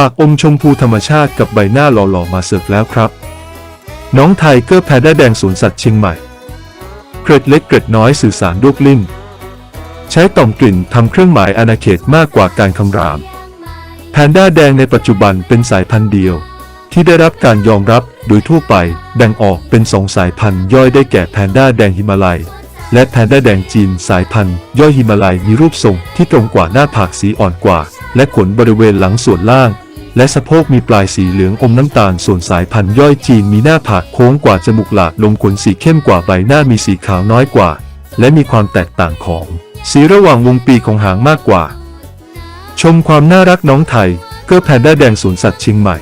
ปากอมชมพูธรรมชาติกับใบหน้าหล่อๆมาเสิร์ฟแล้วครับ น้องไทเกอร์แพด้าแดงสวนสัตว์เชียงใหม่ เกร็ดเล็กเกร็ดน้อยสื่อสารด้วยกลิ้น ใช้ต่อมกลิ่นทำเครื่องหมายอาณาเขตมากกว่าการคำราม แพนด้าแดงในปัจจุบันเป็นสายพันธุ์เดียว ที่ได้รับการยอมรับโดยทั่วไปแบ่งออกเป็นสองสายพันธุ์ย่อยได้แก่แพนด้าแดงฮิมาลัย และแพนด้าแดงจีนสายพันธุ์ ย่อยฮิมาลัยมีรูปทรงที่ตรงกว่าหน้าผากสีอ่อนกว่า และขนบริเวณหลังส่วนล่าง และสะโพกมีปลายสีเหลืองอมน้ำตาลส่วนสายพันธุ์ย่อยจีนมีหน้าผากโค้งกว่าจมูกหลากลมขนสีเข้มกว่าใบหน้ามีสีขาวน้อยกว่า และมีความแตกต่างของ สีระหว่างวงปีของหางมากกว่า ชมความน่ารักน้องไทยเกอร์แพนด้าแดงสวนสัตว์เชียงใหม่